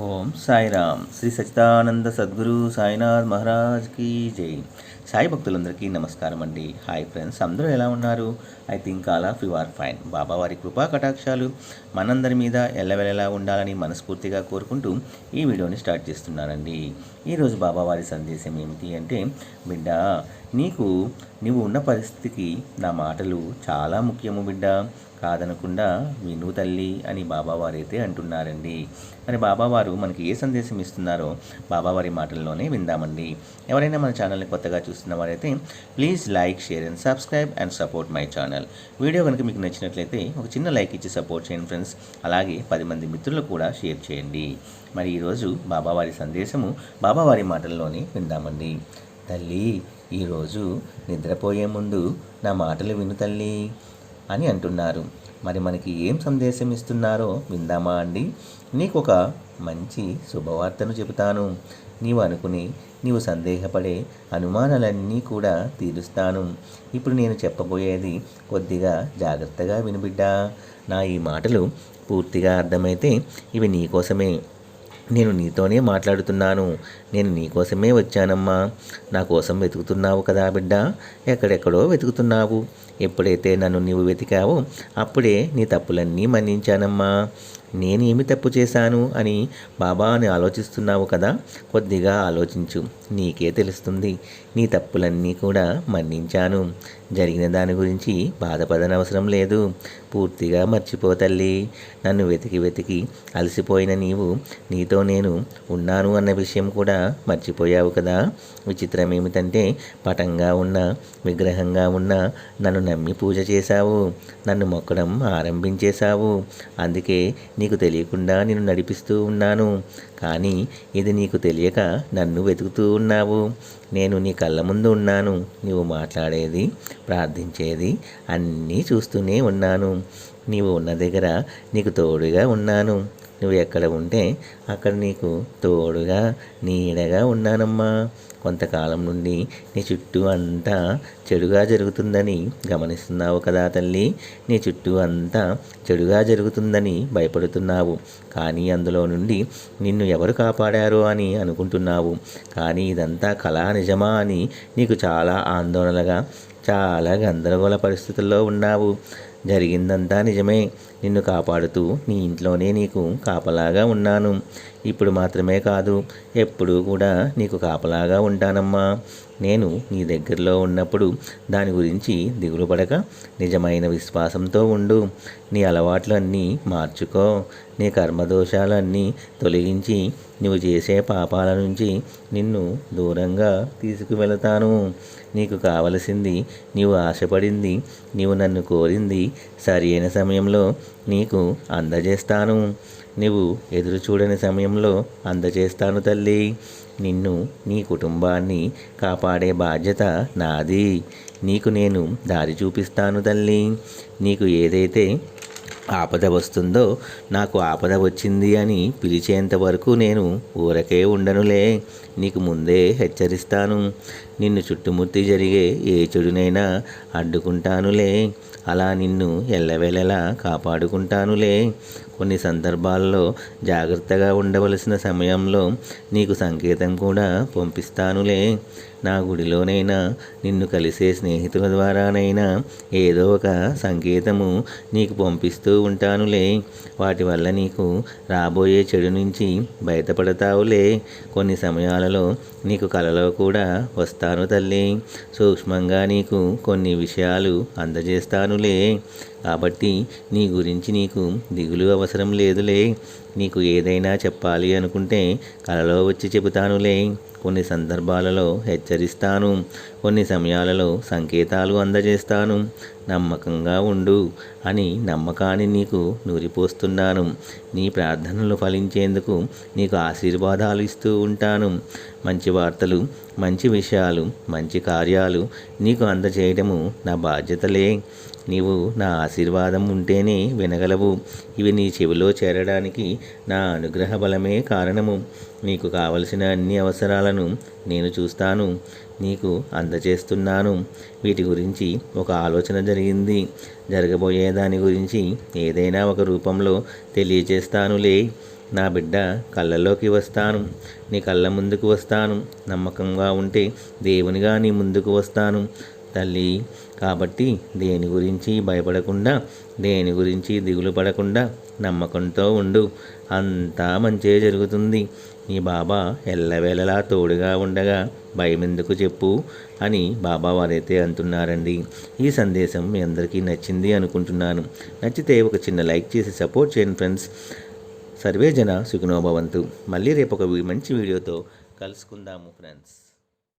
ఓం సాయిరామ్. శ్రీ సచిదానంద సద్గురు సాయినాథ్ మహారాజ్ కీ జై. సాయి భక్తులందరికీ నమస్కారం అండి. హాయ్ ఫ్రెండ్స్ అందరూ ఎలా ఉన్నారు? I think all of you are fine. Baba వారి కృపా కటాక్షాలు మనందరి మీద ఎల్లవెల్లలా ఉండాలని మనస్ఫూర్తిగా కోరుకుంటూ ఈ వీడియోని స్టార్ట్ చేస్తున్నానండి. ఈరోజు బాబావారి సందేశం ఏమిటి అంటే బిడ్డ నీకు నీవు ఉన్న పరిస్థితికి నా మాటలు చాలా ముఖ్యము బిడ్డ. కాదనకుండా విను తల్లి అని బాబావారైతే అంటున్నారండి. మరి బాబావారు మనకి ఏ సందేశం ఇస్తున్నారో బాబావారి మాటల్లోనే విందామండి. ఎవరైనా మన ఛానల్ని కొత్తగా చేస్తున్న వారైతే please like share and subscribe and support my channel video కనుక మీకు నచ్చినట్లయితే ఒక చిన్న లైక్ ఇచ్చి సపోర్ట్ చేయండి ఫ్రెండ్స్ అలాగే పది మంది మిత్రులు కూడా షేర్ చేయండి. మరి ఈరోజు బాబావారి సందేశము బాబావారి మాటల్లోనే విందామండి. తల్లి ఈరోజు నిద్రపోయే ముందు నా మాటలు విను తల్లి అని అంటున్నారు. మరి మనకి ఏం సందేశం ఇస్తున్నారో విందామా అండి? నీకు ఒక మంచి శుభవార్తను చెబుతాను. నీవు అనుకుని నీవు సందేహపడే అనుమానాలన్నీ కూడా తీరుస్తాను. ఇప్పుడు నేను చెప్పబోయేది కొద్దిగా జాగ్రత్తగా వినిబిడ్డా నా ఈ మాటలు పూర్తిగా అర్థమైతే ఇవి నీకోసమే నేను నీతోనే మాట్లాడుతున్నాను. నేను నీకోసమే వచ్చానమ్మా. నా కోసం వెతుకుతున్నావు కదా బిడ్డ. ఎక్కడెక్కడో వెతుకుతున్నావు. ఎప్పుడైతే నన్ను నీవు వెతికావో అప్పుడే నీ తప్పులన్నీ మన్నించానమ్మా. నేనేమి తప్పు చేశాను అని బాబా అని ఆలోచిస్తున్నావు కదా? కొద్దిగా ఆలోచించు. నీకే తెలుస్తుంది. నీ తప్పులన్నీ కూడా మన్నించాను. జరిగిన దాని గురించి బాధపడనవసరం లేదు. పూర్తిగా మర్చిపో తల్లి. నన్ను వెతికి వెతికి అలసిపోయిన నీవు నీతో నేను ఉన్నాను అన్న విషయం కూడా మర్చిపోయావు కదా? విచిత్రం ఏమిటంటే పటంగా ఉన్న విగ్రహంగా ఉన్న నన్ను నమ్మి పూజ చేశావు. నన్ను మొక్కడం ఆరంభించేశావు. అందుకే నీకు తెలియకుండా నేను నడిపిస్తూ ఉన్నాను. కానీ ఇది నీకు తెలియక నన్ను వెతుకుతూ ఉన్నావు. నేను నీ కళ్ళ ముందు ఉన్నాను. నీవు మాట్లాడేది ప్రార్థించేది అన్నీ చూస్తూనే ఉన్నాను. నీవు ఉన్న దగ్గర నీకు తోడుగా ఉన్నాను. నువ్వు ఎక్కడ ఉంటే అక్కడ నీకు తోడుగా నీడగా ఉన్నానమ్మా. కొంతకాలం నుండి నీ చుట్టూ అంతా చెడుగా జరుగుతుందని గమనిస్తున్నావు కదా తల్లి. నీ చుట్టూ అంతా చెడుగా జరుగుతుందని భయపడుతున్నావు. కానీ అందులో నుండి నిన్ను ఎవరు కాపాడారు అని అనుకుంటున్నావు. కానీ ఇదంతా కళా నిజమా అని నీకు చాలా ఆందోళనగా చాలా గందరగోళ పరిస్థితుల్లో ఉన్నావు. జరిగిందంతా నిజమే. నిన్ను కాపాడుతూ నీ ఇంట్లోనే నీకు కాపలాగా ఉన్నాను. ఇప్పుడు మాత్రమే కాదు ఎప్పుడూ కూడా నీకు కాపలాగా ఉంటానమ్మా. నేను నీ దగ్గరలో ఉన్నప్పుడు దాని గురించి దిగులు పడక నిజమైన విశ్వాసంతో ఉండు. నీ అలవాట్లన్నీ మార్చుకో. నీ కర్మదోషాలన్నీ తొలగించి నువ్వు చేసే పాపాల నుంచి నిన్ను దూరంగా తీసుకువెళతాను. నీకు కావలసింది నీవు ఆశపడింది నీవు నన్ను కోరింది సరి అయిన సమయంలో నీకు అందజేస్తాను. నీవు ఎదురు చూడని సమయంలో అందజేస్తాను తల్లి. నిన్ను నీ కుటుంబాన్ని కాపాడే బాధ్యత నాది. నీకు నేను దారి చూపిస్తాను తల్లి. నీకు ఏదైతే ఆపద వస్తుందో నాకు ఆపద వచ్చింది అని పిలిచేంత వరకు నేను ఊరకే ఉండనులే. నీకు ముందే హెచ్చరిస్తాను. నిన్ను చుట్టుముట్టి జరిగే ఏ చెడునైనా అడ్డుకుంటానులే. అలా నిన్ను ఎల్లవేళలా కాపాడుకుంటానులే. కొన్ని సందర్భాల్లో జాగ్రత్తగా ఉండవలసిన సమయంలో నీకు సంకేతం కూడా పంపిస్తానులే. నా గుడిలోనైనా నిన్ను కలిసే స్నేహితుల ద్వారానైనా ఏదో ఒక సంకేతము నీకు పంపిస్తూ ఉంటానులే. వాటి వల్ల నీకు రాబోయే చెడు నుంచి బయటపడతావులే. కొన్ని సమయాలలో నీకు కలలో కూడా వస్తాను తల్లి. సూక్ష్మంగా నీకు కొన్ని విషయాలు అందజేస్తానులే. కాబట్టి నీ గురించి నీకు దిగులు అవసరం లేదులే. నీకు ఏదైనా చెప్పాలి అనుకుంటే కలలో వచ్చి చెబుతానులే. కొన్ని సందర్భాలలో హెచ్చరిస్తాను కొన్ని సమయాలలో సంకేతాలు అందజేస్తాను. నమ్మకంగా ఉండు అని నమ్మకాన్ని నీకు నూరిపోస్తున్నాను. నీ ప్రార్థనలు ఫలించేందుకు నీకు ఆశీర్వాదాలు ఇస్తూ ఉంటాను. మంచి వార్తలు మంచి విషయాలు మంచి కార్యాలు నీకు అందజేయడము నా బాధ్యతలే. నీవు నా ఆశీర్వాదం ఉంటేనే వినగలవు. ఇవి నీ చెవిలో చేరడానికి నా అనుగ్రహ బలమే కారణము. నీకు కావలసిన అన్ని అవసరాలను నేను చూస్తాను నీకు అందజేస్తున్నాను. వీటి గురించి ఒక ఆలోచన జరిగింది. జరగబోయే దాని గురించి ఏదైనా ఒక రూపంలో తెలియజేస్తానులే. నా బిడ్డ కళ్ళలోకి వస్తాను నీ కళ్ళ ముందుకు వస్తాను. నమ్మకంగా ఉంటే దేవునిగా నీ ముందుకు వస్తాను. తల్లి. కాబట్టి దేని గురించి భయపడకుండా దేని గురించి దిగులు పడకుండా నమ్మకంతో ఉండు. అంతా మంచే జరుగుతుంది. నీ బాబా ఎల్లవేళలా తోడుగా ఉండగా భయమెందుకు చెప్పు అని బాబా వారైతే అంటున్నారండి. ఈ సందేశం మీ అందరికీ నచ్చింది అనుకుంటున్నాను. నచ్చితే ఒక చిన్న లైక్ చేసి సపోర్ట్ చేయండి ఫ్రెండ్స్. సర్వే జన సుఖనోభవంతు మళ్ళీ రేపు ఒక మంచి వీడియోతో కలుసుకుందాము ఫ్రెండ్స్.